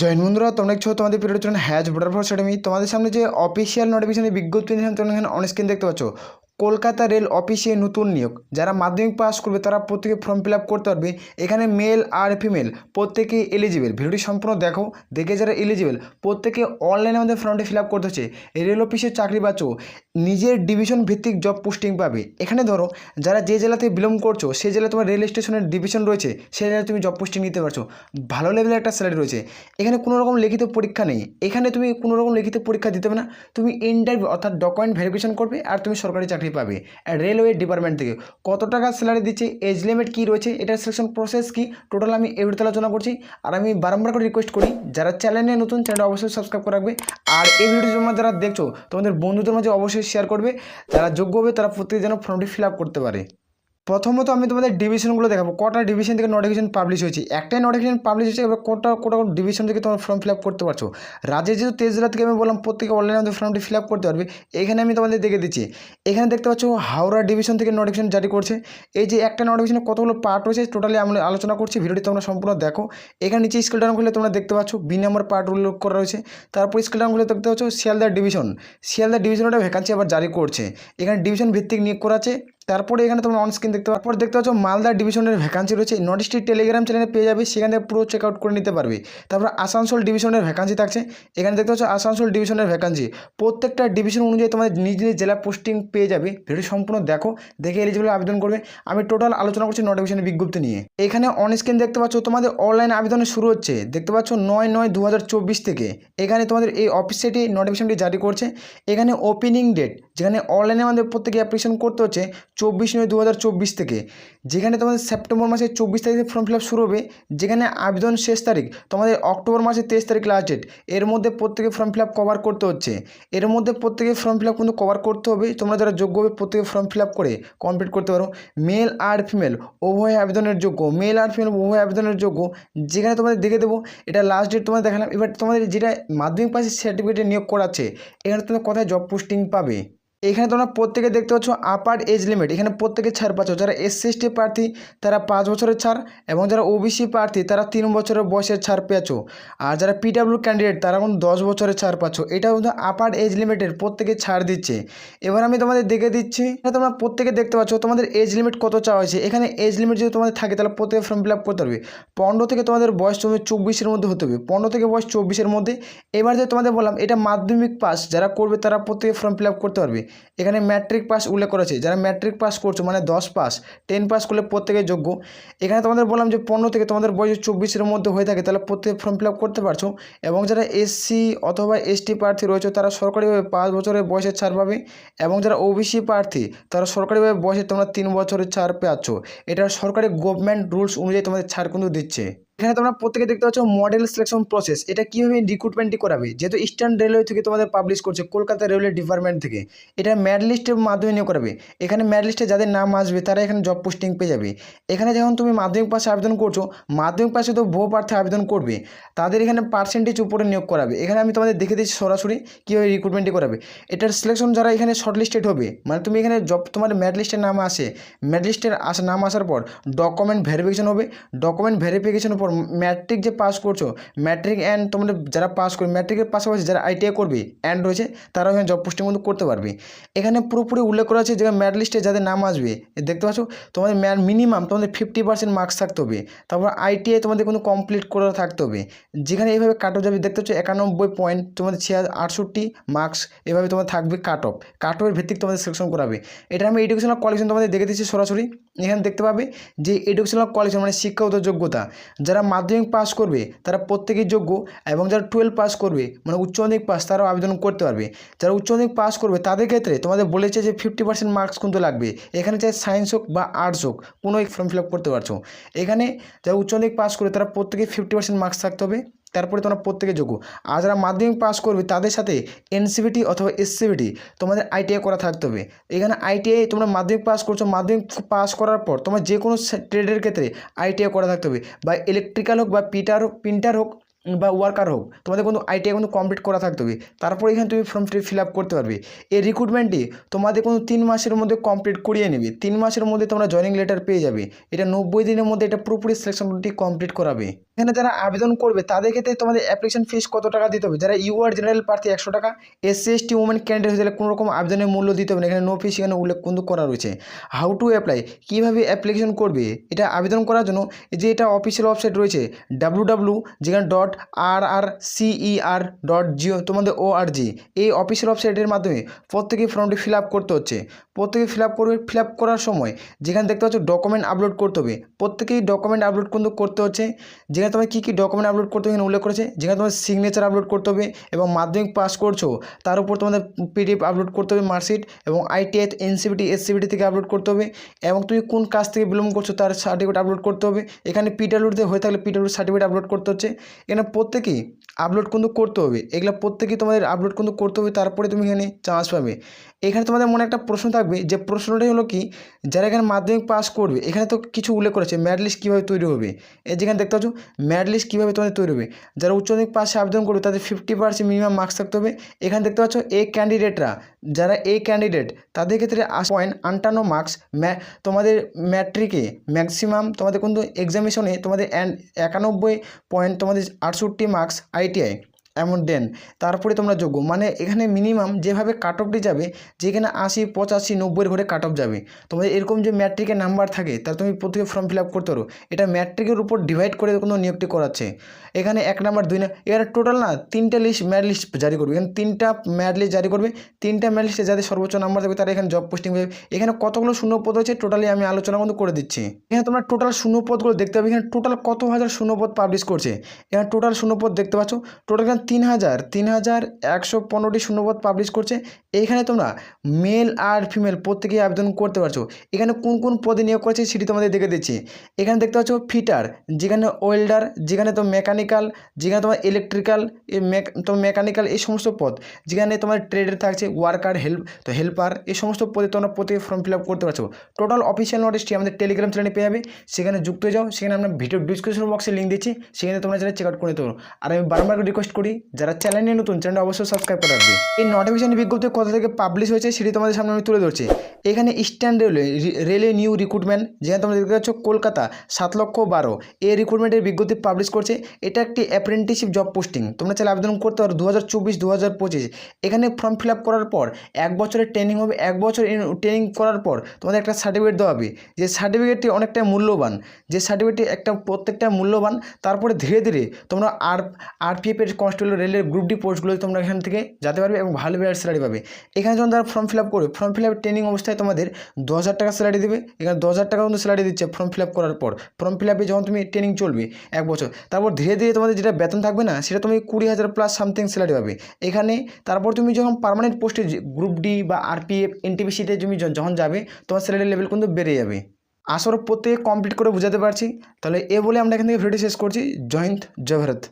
Join বন্ধুরা তোমরা দেখছ তোমাদের চলেন হ্যাজ ভোটার ফোর্স একাডেমি তোমাদের সামনে যে অফিসিয়াল নোটিফিকেশনের বিজ্ঞপ্তি তোমরা এখানে অন স্ক্রিন দেখতে পাচ্ছ। কলকাতা রেল অফিসে নতুন নিয়োগ। যারা মাধ্যমিক পাস করবে, তারা প্রত্যেকে ফর্ম ফিল করতে পারবে। এখানে মেল আর ফিমেল প্রত্যেকেই এলিজিবল ভিডিওটি সম্পূর্ণ দেখো, দেখে যারা এলিজিবল প্রত্যেকে অনলাইনে আমাদের ফর্মটি ফিল করতে হচ্ছে। রেল অফিসে চাকরি পাচ্ছ, নিজের ডিভিশন ভিত্তিক জব পোস্টিং পাবে। এখানে ধরো, যারা যে জেলাতে বিলং করছ সেই জেলায় তোমার রেল স্টেশনের ডিভিশন রয়েছে সেই জেলায় তুমি জব পোস্টিং নিতে পারছ। ভালো লেভেলের একটা স্যালারি রয়েছে। এখানে কোনো রকম লিখিত পরীক্ষা নেই। এখানে তুমি কোনো রকম লিখিত পরীক্ষা দিতে হবে না। তুমি ইন্টারভিউ অর্থাৎ ডকুমেন্ট ভেরিফিকেশন করবে, আর তুমি সরকারি চাকরি পাবে। আর রেলওয়ে ডিপার্টমেন্ট থেকে কত টাকা স্যালারি দিচ্ছে এজ লিমিট কী রয়েছে, এটার সিলেকশন প্রসেস কী টোটাল আমি এভিডিতে আলোচনা করছি। আর আমি বারংবার করে রিকোয়েস্ট করি, যারা চ্যানেলে নতুন চ্যানেল অবশ্যই সাবস্ক্রাইব করে রাখবে। আর এই ভিডিওটি তোমরা যারা দেখছ, তোমাদের বন্ধুদের মাঝে অবশ্যই শেয়ার করবে। যারা যোগ্য হবে, তারা প্রত্যেকে যেন ফর্মটি ফিল আপ করতে পারে। প্রথমত আমি তোমাদের ডিভিশনগুলো দেখাবো। কটা ডিভিশন থেকে নোটিফিকেশন পাবলিশ হয়েছে? একটাই নোটিফিকেশন পাবলিশ হয়েছে, এবার কোটা কোটা ডিভিশন থেকে তোমার ফর্ম ফিল আপ করতে পারছ? রাজ্যে যেহেতু তেইশ জেলা থেকে আমি বললাম, প্রত্যেকে অনলাইনে আমাদের ফর্মটি ফিল আপ করতে পারবে। এখানে আমি তোমাদের দেখে দিচ্ছি। এখানে দেখতে পাচ্ছ, হাওড়া ডিভিশন থেকে নোটিফিকেশন জারি করছে। এই যে একটা নোটিফিকেশনে কতগুলো পার্ট রয়েছে টোটালি আমরা আলোচনা করছি, ভিডিওটি তোমরা সম্পূর্ণ দেখো। এখানে নিচে স্কেল ডাউন খুলে তোমরা দেখতে পাচ্ছ, বি নম্বর পার্ট উল্লেখ করা রয়েছে। তারপর স্কেল ডাউন করলে দেখতে পাচ্ছ, শিয়ালদা ডিভিশন শিয়ালদা ডিভিশনটা ভ্যাকান্সি আবার জারি করছে। এখানে ডিভিশন ভিত্তিক নিয়োগ করা আছে। তারপরে এখানে তোমরা অন স্ক্রিন দেখতে তারপর দেখতে পাচ্ছ মালদা ডিভিশনের ভ্যাকান্সি রয়েছে। নর্থ ইস্টের টেলিগ্রাম চ্যানেলে পেয়ে যাবে, সেখানে পুরো চেক আউট করে নিতে পারবে। তারপর আসানসোল ডিভিশনের ভ্যাকান্সি থাকছে। এখানে দেখতে পাচ্ছ আসানসোল ডিভিশনের ভ্যাকান্সি প্রত্যেকটা ডিভিশন অনুযায়ী তোমাদের নিজ নিজ জেলা পোস্টিং পেয়ে যাবে। ভিডিও সম্পূর্ণ দেখো, দেখে এলিজিবল আবেদন করবে। আমি টোটাল আলোচনা করছি নোটিফিকেশনের বিজ্ঞপ্তি নিয়ে। এখানে অন স্ক্রিন দেখতে পাচ্ছ তোমাদের অনলাইন আবেদন শুরু হচ্ছে। দেখতে পাচ্ছ নয় নয় দু থেকে। এখানে তোমাদের এই অফিস সেটি নোটিফিকেশনটি জারি করছে। এখানে ওপেনিং ডেট যেখানে অনলাইনে আমাদের প্রত্যেকে অ্যাপ্লিকেশন করতে হচ্ছে চব্বিশ নয় দু থেকে, যেখানে তোমাদের সেপ্টেম্বর মাসের চব্বিশ তারিখে ফর্ম ফিল শুরু হবে, যেখানে আবেদন শেষ তারিখ, তোমাদের অক্টোবর মাসের তেইশ তারিখ লাস্ট ডেট এর মধ্যে প্রত্যেকে ফর্ম ফিল কভার করতে হচ্ছে। এর মধ্যে প্রত্যেকে ফর্ম ফিল কিন্তু কভার করতে হবে, তোমরা যারা যোগ্য হবে প্রত্যেকে ফর্ম ফিল করে কমপ্লিট করতে পারো। মেল আর ফিমেল উভয় আবেদনের যোগ্য। মেল আর ফিমেল উভয় আবেদনের যোগ্য। যেখানে তোমাদের দেখে দেবো, এটা লাস্ট ডেট তোমাদের দেখালাম। এবার তোমাদের যেটা মাধ্যমিক পাশের সার্টিফিকেটে নিয়োগ করাচ্ছে এখানে তোমরা কোথায় জব পোস্টিং পাবে? এখানে তোমরা প্রত্যেকে দেখতে পাচ্ছ আপার এজ লিমিট এখানে প্রত্যেকে ছাড় পাচ্ছ। যারা এসটি প্রার্থী, তারা পাঁচ বছরের ছাড় এবং যারা ওবিসি প্রার্থী, তারা তিন বছরের বয়সের ছাড় পেয়েছ। আর যারা পিডাব্লিউ ক্যান্ডিডেট তারা এখন দশ বছরের ছাড় পাচ্ছ। এটা কিন্তু আপার এজ লিমিটের প্রত্যেকে ছাড় দিচ্ছে। এবার আমি তোমাদের দেখে দিচ্ছি। তোমরা প্রত্যেকে দেখতে পাচ্ছ তোমাদের এজ লিমিট কত চাওয়া হয়েছে। এখানে এজ লিমিট যদি তোমাদের থাকে, তাহলে প্রত্যেকে ফর্ম ফিল আপ করতে পারবে। পনেরো থেকে তোমাদের বয়স তুমি চব্বিশের মধ্যে হতে হবে। পনেরো থেকে বয়স চব্বিশের মধ্যে। এবার যে তোমাদের বললাম, এটা মাধ্যমিক পাস যারা করবে, তারা প্রত্যেকে ফর্ম ফিল আপ করতে পারবে। এখানে ম্যাট্রিক পাস উল্লেখ করেছে। যারা ম্যাট্রিক পাস করছ মানে দশ পাস টেন পাস করলে প্রত্যেকে যোগ্য। এখানে তোমাদের বললাম যে পনেরো থেকে তোমাদের বয়স চব্বিশের মধ্যে হয়ে থাকে, তাহলে প্রত্যেক ফর্ম ফিল করতে পারছ। এবং যারা এসসি অথবা এসটি প্রার্থী রয়েছে, তারা সরকারিভাবে পাঁচ বছরের বয়সের ছাড় পাবে। এবং যারা ওবিসি প্রার্থী, তারা সরকারিভাবে বয়সে তোমরা তিন বছরের ছাড় পাচ্ছ এটা সরকারি গভর্নমেন্ট রুলস অনুযায়ী তোমাদের ছাড় কিন্তু দিচ্ছে। এখানে তোমরা প্রত্যেকে দেখতে পাচ্ছ মডেল সিলেকশন প্রসেস এটা কীভাবে রিক্রুটমেন্টটি করাবে? যেহেতু ইস্টার্ন রেলওয়ে থেকে তোমাদের পাবলিশ করছে, কলকাতা রেলওয়ে ডিপার্টমেন্ট থেকে। এটা ম্যাড লিস্টের মাধ্যমে নিয়োগ করাবে। এখানে ম্যাড লিস্টে যাদের নাম আসবে, তারা এখানে জব পোস্টিং পেয়ে যাবে। এখানে যখন তুমি মাধ্যমিক পাশে আবেদন করছ, মাধ্যমিক পাশে তো বহু প্রার্থী আবেদন করবে। তাদের এখানে পার্সেন্টেজ উপরে নিয়োগ করাবে। এখানে আমি তোমাদের দেখে দিচ্ছি সরাসরি কীভাবে রিক্রুটমেন্টটি করাবে। এটার সিলেকশন যারা এখানে শর্ট লিস্টেড হবে মানে তুমি এখানে জব তোমার ম্যাড লিস্টের নাম আসে ম্যাড লিস্টের আসা, নাম আসার পর ডকুমেন্ট ভেরিফিকেশন হবে। ডকুমেন্ট ভেরিফিকেশন পর ম্যাট্রিক যে পাস করছ ম্যাট্রিক অ্যান্ড তোমরা যারা পাস করবে ম্যাট্রিকের পাশাপাশি যারা আইটিআই করবে অ্যান্ড রয়েছে, তারাও এখানে জব পোস্টিং কিন্তু করতে পারবে। এখানে পুরোপুরি উল্লেখ করা আছে যে ম্যাট লিস্টে যাদের নাম আসবে দেখতে পাচ্ছ? তোমাদের ম্যাট মিনিমাম তোমাদের ফিফটি পার্সেন্ট মার্কস থাকতে হবে। তারপর আইটিআই তোমাদের কোনো কমপ্লিট করে থাকতে হবে। যেখানে এইভাবে কাট অফ যাবে, দেখতে পাচ্ছ একানব্বই পয়েন্ট তোমাদের ছিয়া আটষট্টি মার্কস এভাবে তোমার থাকবে কাট অফ কাট অফের ভিত্তিক তোমাদের সিলেকশন করাবে। এটা আমি এডুকেশনাল কোয়ালিফিকেশন তোমাদের দেখে দিচ্ছি সরাসরি। এখানে দেখতে পাবে যে এডুকেশনাল কোয়ালিফিকেশন মানে শিক্ষাগত যোগ্যতা যারা মাধ্যমিক পাস করবে, তারা প্রত্যেকের যোগ্য এবং যারা টুয়েলভ পাস করবে মানে উচ্চ মাধ্যমিক পাস তারাও আবেদন করতে পারবে। যারা উচ্চ মাধ্যমিক পাস করবে, তাদের ক্ষেত্রে তোমাদের বলেছে যে ফিফটি পার্সেন্ট মার্কস কিন্তু লাগবে। এখানে চাই সায়েন্স হোক বা আর্টস হোক, কোনো এক ফর্ম ফিল আপ করতে পারছ। এখানে যারা উচ্চ মাধ্যমিক পাস করবে, তারা প্রত্যেকে ফিফটি পার্সেন্ট মার্কস থাকতে হবে। তারপরে তোমরা প্রত্যেকে যোগ্য। আর যারা মাধ্যমিক পাস করবে, তাদের সাথে এনসিবিটি অথবা এসসিবিটি তোমাদের আইটিআই করা থাকতে হবে। এখানে আইটিআই তোমরা মাধ্যমিক পাস করছ, মাধ্যমিক পাস করার পর তোমার যে কোনো ট্রেডের ক্ষেত্রে আইটিআই করা থাকতে হবে। বা ইলেকট্রিক্যাল হোক বা পিটার হোক প্রিন্টার হোক বা ওয়ার্কার হোক, তোমাদের কোনো আইটিআই কিন্তু কমপ্লিট করা থাকতে হবে তারপর এখানে তুমি ফর্মটি ফিল আপ করতে পারবে। এই রিক্রুটমেন্টটি তোমাদের কোনো তিন মাসের মধ্যে কমপ্লিট করিয়ে নেবে। তিন মাসের মধ্যে তোমরা জয়নিং লেটার পেয়ে যাবে। এটা নব্বই দিনের মধ্যে এটা পুরোপুরি সিলেকশনটি কমপ্লিট করাবে। এখানে যারা আবেদন করবে, তাদের ক্ষেত্রে তোমাদের অ্যাপ্লিকেশন ফিস কত টাকা দিতে হবে? যারা ইউআর জেনারেল প্রার্থী একশো টাকা এসসি এসটি উমেন ক্যান্ডিডেট হয়ে কোনো রকম আবেদনের মূল্য দিতে হবে না। এখানে নো ফিস এখানে উল্লেখ কিন্তু করা রয়েছে। হাউ টু অ্যাপ্লাই কীভাবে অ্যাপ্লিকেশন করবে? এটা আবেদন করার জন্য যে এটা অফিসিয়াল ওয়েবসাইট রয়েছে ডাব্লু ডাব্লু যেখানে dot R R CER dot Jio তোমাদের ও আর জি এই অফিসিয়াল ওয়েবসাইটের মাধ্যমে প্রত্যেকেই ফর্মটি ফিল আপ করতে হচ্ছে। প্রত্যেকে ফিল আপ করবে ফিল আপ করার সময় যেখানে দেখতে পাচ্ছ ডকুমেন্ট আপলোড করতে হবে। প্রত্যেকেই ডকুমেন্ট আপলোড কিন্তু করতে হচ্ছে। যেখানে তোমার কী কী ডকুমেন্ট আপলোড করতে হবে এখানে উল্লেখ করেছে। যেখানে তোমার সিগনেচার আপলোড করতে হবে এবং মাধ্যমিক পাস করছ, তার উপর তোমাদের পিডিএফ আপলোড করতে হবে মার্কশিট এবং আইটিআই এনসিবিটি এসসিবিটি থেকে আপলোড করতে হবে এবং তুমি কোন কাজ থেকে বিলম্ব করছ তার সার্টিফিকেট আপলোড করতে হবে। এখানে পিডাব্লিউতে হয়ে থাকলে পিডাব্লিউ সার্টিফিকেট আপলোড করতে হচ্ছে। এখানে প্রত্যেকেই আপলোড কিন্তু করতে হবে। এগুলো প্রত্যেকেই তোমাদের আপলোড কিন্তু করতে হবে, তারপরে তুমি এখানে চান্স পাবে। এখানে তোমাদের মনে একটা প্রশ্ন থাকবে, যে প্রশ্নটাই হলো কি, যারা এখানে মাধ্যমিক পাস করবে, এখানে তো কিছু উল্লেখ করেছে ম্যাড লিস্ট কীভাবে তৈরি হবে? এই যেখানে দেখতে পাচ্ছ ম্যাড লিস্ট কীভাবে তোমাদের তৈরি হবে? যারা উচ্চ মাধ্যমিক পাশে আবেদন করবে, তাদের ফিফটি পার্সেন্ট মিনিমাম মার্কস থাকতে হবে। এখানে দেখতে পাচ্ছ এ ক্যান্ডিডেটরা যারা এ ক্যান্ডিডেট তাদের ক্ষেত্রে আশ পয়েন্ট আটান্ন মার্কস তোমাদের ম্যাট্রিকে ম্যাক্সিমাম তোমাদের কিন্তু এক্সামিশনে তোমাদের অ্যান- একানব্বই পয়েন্ট তোমাদের আটষট্টি মার্কস আইটিআই এমন দেন। তারপরে তোমরা যোগ্য। মানে এখানে মিনিমাম যেভাবে কাট অফটি যাবে, যেখানে আশি, পঁচাশি, নব্বইয়ের ঘরে কাট অফ যাবে। তোমাদের এরকম যে ম্যাট্রিকের নাম্বার থাকে, তার তুমি প্রত্যেকে ফর্ম ফিল আপ করতে পারো। এটা ম্যাট্রিকের উপর ডিভাইড করে কোনো নিয়োগটি করাচ্ছে। এখানে এক নাম্বার দুই নাম্বার এখানে টোটাল না, তিনটা লিস্ট ম্যাট লিস্ট জারি করবে। এখানে তিনটা ম্যাট লিস্ট জারি করবে। তিনটা ম্যাট লিস্টে যাদের সর্বোচ্চ নাম্বার থাকবে, তারা এখানে জব পোস্টিং হবে এখানে কতগুলো শূন্য পদ হচ্ছে টোটালি আমি আলোচনা কিন্তু করে দিচ্ছি। এখানে তোমরা টোটাল শূন্য পদগুলো দেখতে পাবে। এখানে টোটাল কত হাজার শূন্য পদ পাবলিশ করছে? এখানে টোটাল শূন্য পদ দেখতে পাচ্ছ। টোটাল তিন হাজার তিন হাজার একশো পনেরোটি শূন্যপদ পাবলিশ করছে। এইখানে তোমরা মেল আর ফিমেল প্রত্যেকেই আবেদন করতে পারছ। এখানে কোন কোন পদে নিয়োগ করেছে সেটি তোমাদের দেখে দিচ্ছি। এখানে দেখতে পাচ্ছ ফিটার যেখানে ওয়েল্ডার যেখানে তো মেকানিক্যাল যেখানে তোমার ইলেকট্রিক্যাল তো মেকানিক্যাল এই সমস্ত পদ। যেখানে তোমার ট্রেডের থাকছে ওয়ার্কার হেল্প তো হেল্পার এই সমস্ত পদে তোমরা প্রত্যেকে ফর্ম ফিল আপ করতে পারছ। টোটাল অফিসিয়াল নোটিশটি আমাদের টেলিগ্রাম চ্যানেলে পেয়ে যাবে। সেখানে যুক্ত হয়ে যাও। সেখানে আমরা ভিডিও ডিসক্রিপশন বক্সে লিঙ্ক দিচ্ছি। সেখানে তোমরা যারা চেক আউট করে পারো। আর আমি বারবার রিকোয়েস্ট করি যারা চ্যানেল নতুন চ্যানেলটা অবশ্যই সাবস্ক্রাইব করে রাখবে। এই নোটিফিকেশন বিজ্ঞপ্তি কোথা থেকে পাবলিশ হয়েছে সেটি তোমাদের সামনে আমি তুলে ধরছি। এখানে eastern railway railway new recruitment যেখানে তোমরা দেখতে পাচ্ছ কলকাতা, সাত লক্ষ বারো। এই রিক্রুটমেন্টের বিজ্ঞপ্তি পাবলিশ করছে। এটা একটি অ্যাপ্রেন্টিসশিপ জব পোস্টিং তোমরা চাইলে আবেদন করতে পারো দু হাজার চব্বিশ দু হাজার এখানে ফর্ম ফিল আপ করার পর, এক বছরের ট্রেনিং হবে, এক বছর ট্রেনিং করার পর তোমাদের একটা সার্টিফিকেট দেওয়া হবে। যে সার্টিফিকেটটি অনেকটা মূল্যবান। যে সার্টিফিকেটটি একটা প্রত্যেকটা মূল্যবান। তারপরে ধীরে ধীরে তোমরা আর আরপিএফের কনস্টেবল রেলের গ্রুপ ডি পোস্টগুলো তোমরা এখান থেকে যেতে পারবে এবং ভালো ভালো স্যালারি পাবে। এখানে যখন তারা ফর্ম ফিল আপ করবে ফর্ম ফিল আপ ট্রেনিং অবস্থায় তোমাদের দু হাজার টাকা স্যালারি দেবে। এখানে দশ হাজার টাকা কিন্তু স্যালারি দিচ্ছে ফর্ম ফিল আপ করার পর। ফর্ম ফিল আপে যখন তুমি ট্রেনিং চলবে এক বছর, তারপর ধীরে ধীরে তোমাদের যেটা বেতন থাকবে না, সেটা তুমি কুড়ি হাজার প্লাস সামথিং স্যালারি পাবে। এখানে তারপর তুমি যখন পার্মানেন্ট পোস্টে গ্রুপ ডি বা আরপিএফ এনটিপিসিতে তুমি যখন যাবে, তোমার স্যালারি লেভেল কিন্তু বেড়ে যাবে। আসলে প্রত্যেকে কমপ্লিট করে বোঝাতে পারছি। তাহলে এ বলে আমরা এখান থেকে ভিডিও শেষ করছি। জয় হিন্দ, জয় ভারত।